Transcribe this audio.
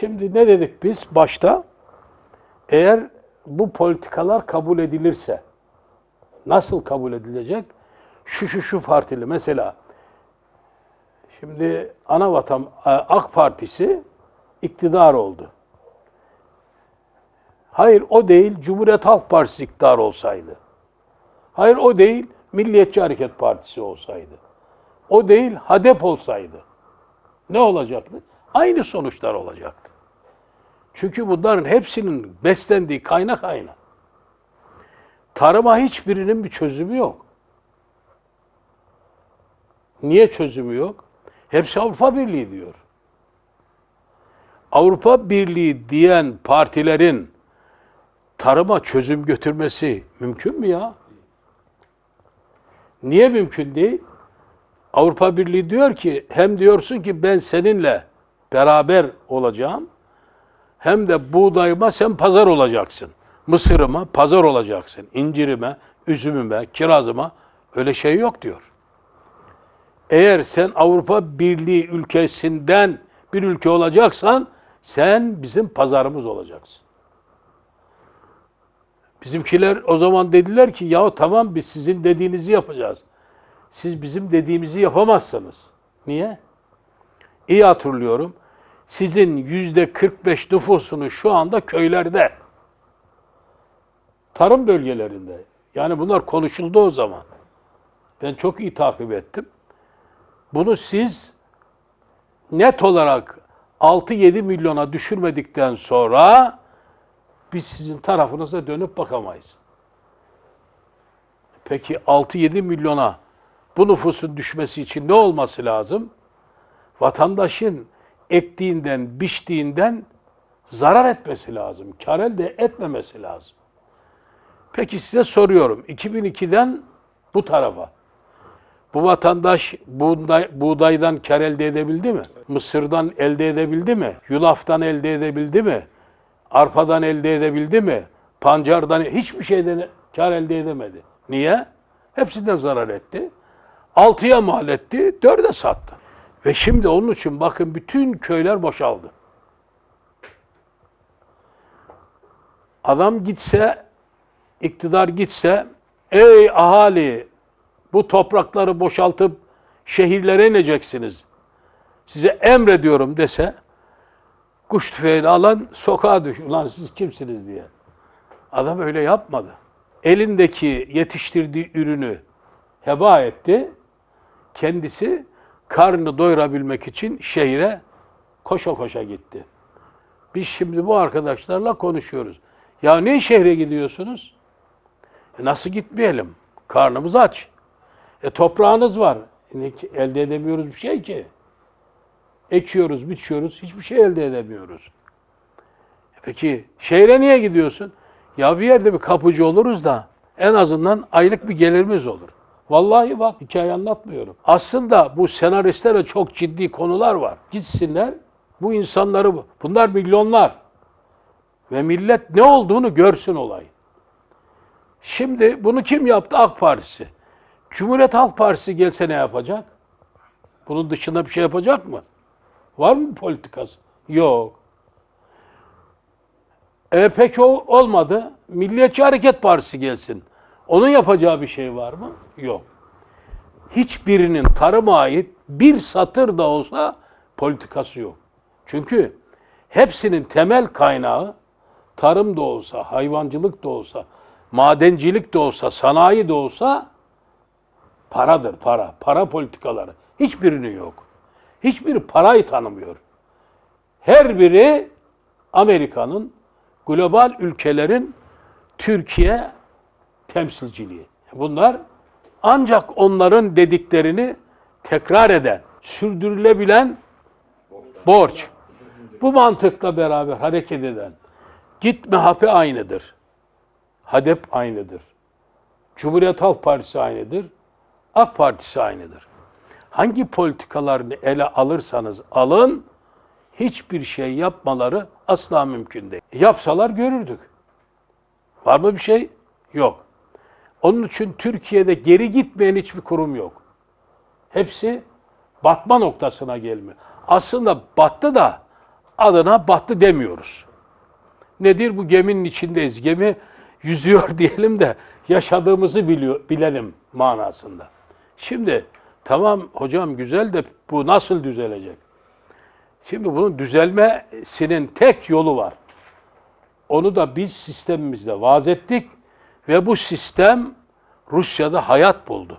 Şimdi ne dedik biz başta? Eğer bu politikalar kabul edilirse, nasıl kabul edilecek? Şu şu şu partili mesela, şimdi Anavatan AK Partisi iktidar oldu. Hayır o değil, Cumhuriyet Halk Partisi iktidar olsaydı. Hayır o değil, Milliyetçi Hareket Partisi olsaydı. O değil, HADEP olsaydı. Ne olacaktı? Aynı sonuçlar olacaktı. Çünkü bunların hepsinin beslendiği kaynak aynı. Tarıma hiçbirinin bir çözümü yok. Niye çözümü yok? Hepsi Avrupa Birliği diyor. Avrupa Birliği diyen partilerin tarıma çözüm götürmesi mümkün mü ya? Niye mümkün değil? Avrupa Birliği diyor ki hem diyorsun ki ben seninle beraber olacağım hem de buğdayıma sen pazar olacaksın. Mısırıma pazar olacaksın. İncirime, üzümüme, kirazıma öyle şey yok diyor. Eğer sen Avrupa Birliği ülkesinden bir ülke olacaksan sen bizim pazarımız olacaksın. Bizimkiler o zaman dediler ki ya tamam biz sizin dediğinizi yapacağız. Siz bizim dediğimizi yapamazsınız. Niye? İyi hatırlıyorum. Sizin yüzde 45 nüfusunuz şu anda köylerde. Tarım bölgelerinde. Yani bunlar konuşuldu o zaman. Ben çok iyi takip ettim. Bunu siz net olarak 6-7 milyona düşürmedikten sonra biz sizin tarafınıza dönüp bakamayız. Peki 6-7 milyona bu nüfusun düşmesi için ne olması lazım? Vatandaşın ektiğinden, biçtiğinden zarar etmesi lazım. Kar elde etmemesi lazım. Peki size soruyorum. 2002'den bu tarafa bu vatandaş buğday, buğdaydan kar elde edebildi mi? Mısırdan elde edebildi mi? Yulaftan elde edebildi mi? Arpadan elde edebildi mi? Pancardan hiçbir şeyden kar elde edemedi. Niye? Hepsinden zarar etti. Altıya mal etti, dörde sattı. Ve şimdi onun için bakın bütün köyler boşaldı. Adam gitse, iktidar gitse, ey ahali bu toprakları boşaltıp şehirlere ineceksiniz. Size emrediyorum dese, kuş tüfeğini alan sokağa düş. Ulan siz kimsiniz diye. Adam öyle yapmadı. Elindeki yetiştirdiği ürünü heba etti. Kendisi karnını doyurabilmek için şehire koşa koşa gitti. Biz şimdi bu arkadaşlarla konuşuyoruz. Ya ne şehre gidiyorsunuz? E nasıl gitmeyelim? Karnımız aç. E toprağınız var. E elde edemiyoruz bir şey ki. Ekiyoruz, biçiyoruz, hiçbir şey elde edemiyoruz. E peki şehre niye gidiyorsun? Ya bir yerde bir kapıcı oluruz da en azından aylık bir gelirimiz olur. Vallahi bak hikaye anlatmıyorum. Aslında bu senaristlere çok ciddi konular var. Gitsinler bu insanları, bunlar milyonlar. Ve millet ne olduğunu görsün olay. Şimdi bunu kim yaptı? AK Partisi. Cumhuriyet Halk Partisi gelse ne yapacak? Bunun dışında bir şey yapacak mı? Var mı politikası? Yok. E peki olmadı. Milliyetçi Hareket Partisi gelsin. Onun yapacağı bir şey var mı? Yok. Hiçbirinin tarıma ait bir satır da olsa politikası yok. Çünkü hepsinin temel kaynağı tarım da olsa, hayvancılık da olsa, madencilik de olsa, sanayi de olsa paradır, para. Para politikaları. Hiçbirinin yok. Hiçbiri parayı tanımıyor. Her biri Amerika'nın, global ülkelerin Türkiye temsilciliği. Bunlar ancak onların dediklerini tekrar eden, sürdürülebilen borç. Bu mantıkla beraber hareket eden gitme hapi aynıdır. HADEP aynıdır. Cumhuriyet Halk Partisi aynıdır. AK Partisi aynıdır. Hangi politikalarını ele alırsanız alın, hiçbir şey yapmaları asla mümkün değil. Yapsalar görürdük. Var mı bir şey? Yok. Onun için Türkiye'de geri gitmeyen hiçbir kurum yok. Hepsi batma noktasına gelmiyor. Aslında battı da adına battı demiyoruz. Nedir? Bu geminin içindeyiz. Gemi yüzüyor diyelim de yaşadığımızı biliyor, bilelim manasında. Şimdi tamam hocam güzel de bu nasıl düzelecek? Şimdi bunun düzelmesinin tek yolu var. Onu da biz sistemimizde vaaz ettik ve bu sistem Rusya'da hayat buldu.